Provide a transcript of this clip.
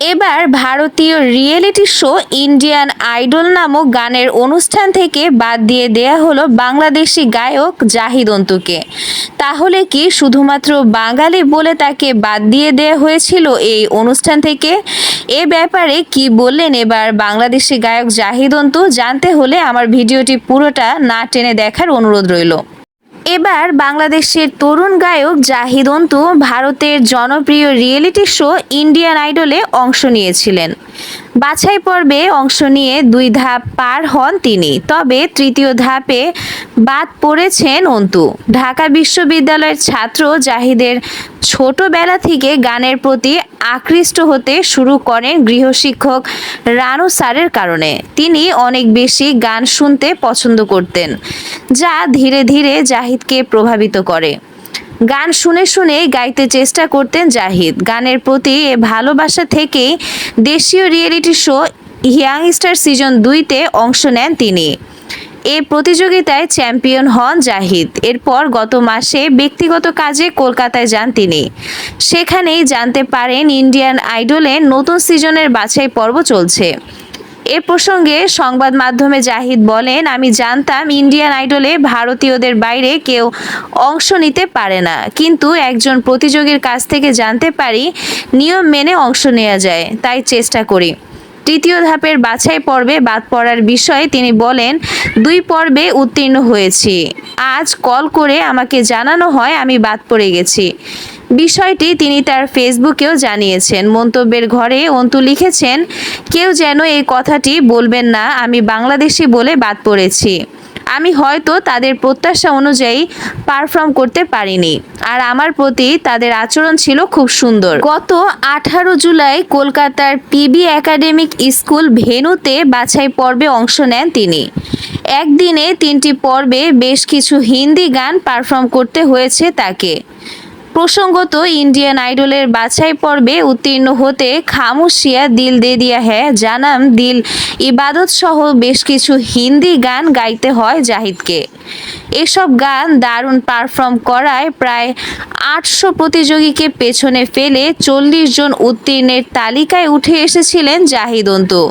এবার ভারতীয় reality show Indian idol নামক গানের অনুষ্ঠান থেকে বাদ দিয়ে দেয়া হলো বাংলাদেশি গায়ক জাহিদ অন্তুকে। তাহলে কি শুধুমাত্র বাঙালি বলে তাকে বাদ দিয়ে দেয়া হয়েছিল এই অনুষ্ঠান থেকে? এ ব্যাপারে কি বললেন এবার বাংলাদেশি গায়ক জাহিদ অন্তু? জানতে হলে আমার ভিডিওটি পুরোটা না টেনে দেখার অনুরোধ রইল। এবার বাংলাদেশের তরুণ গায়ক জাহিদ অন্তু ভারতের জনপ্রিয় রিয়েলিটি শো ইন্ডিয়ান আইডলে অংশ নিয়েছিলেন। বাছাই পর্বে অংশ নিয়ে দুই ধাপ পার হন তিনি। তবে তৃতীয় ধাপে বাদ পড়েছেন অন্তু। ঢাকা বিশ্ববিদ্যালয়ের ছাত্র জাহিদের ছোটবেলা থেকে গানের প্রতি আকৃষ্ট হতে শুরু করেন গৃহশিক্ষক রানু স্যারের কারণে। তিনি অনেক বেশি গান শুনতে পছন্দ করতেন, যা ধীরে ধীরে জাহিদকে প্রভাবিত করে। গান শুনে শুনে গাইতে চেষ্টা করতেন জাহিদ। গানের প্রতি এ ভালোবাসা থেকেই দেশীয় reality show young star season দুইতে অংশ নেন তিনি। এ প্রতিযোগিতায় চ্যাম্পিয়ন হন জাহিদ। এরপর গত মাসে ব্যক্তিগত কাজে কলকাতায় যান তিনি। সেখানেই জানতে পারেন ইন্ডিয়ান আইডলে নতুন সিজনের বাছাই পর্ব চলছে। এ প্রসঙ্গে সংবাদ মাধ্যমে জাহিদ বলেন, আমি জানতাম ইন্ডিয়ান আইডলে ভারতীয়দের বাইরে কেউ অংশ নিতে পারে না। কিন্তু একজন প্রতিযোগীর কাছ থেকে জানতে পারি নিয়ম মেনে অংশ নেওয়া যায়, তাই চেষ্টা করি। তৃতীয় ধাপের বাছাই পর্বে বাদ পড়ার বিষয়ে তিনি বলেন, দুই পর্বে উত্তীর্ণ হয়েছি। আজ কল করে আমাকে জানানো হয় আমি বাদ পড়ে গেছি। বিষয়টি তিনি তার ফেসবুকেও জানিয়েছেন। মন্তব্যের ঘরে অন্তু লিখেছেন, কেউ যেন এই কথাটি বলবেন না, আমি বাংলাদেশি বলে বাদ পড়েছি। আমি হয়তো তাদের প্রত্যাশা অনুযায়ী পারফর্ম করতে পারিনি, আর আমার প্রতি তাদের আচরণ ছিল খুব সুন্দর। গত আঠারো জুলাই কলকাতার পিবি একাডেমিক স্কুল ভেনুতে বাছাই পর্বে অংশ নেন তিনি। একদিনে তিনটি পর্বে বেশ কিছু হিন্দি গান পারফর্ম করতে হয়েছে তাকে। প্রসঙ্গত ইন্ডিয়ান আইডলের বাছাই পর্বে উত্তীর্ণ হতে খামুশিয়া দিল দে দিয়া হ্যাঁ জানাম দিল ইবাদত সহ বেশ কিছু হিন্দি গান গাইতে হয় জাহিদকে। এসব গান দারুণ পারফর্ম করায়, প্রায় আটশো প্রতিযোগীকে পেছনে ফেলে চল্লিশ জন উত্তীর্ণের তালিকায় উঠে এসেছিলেন জাহিদ অন্তু।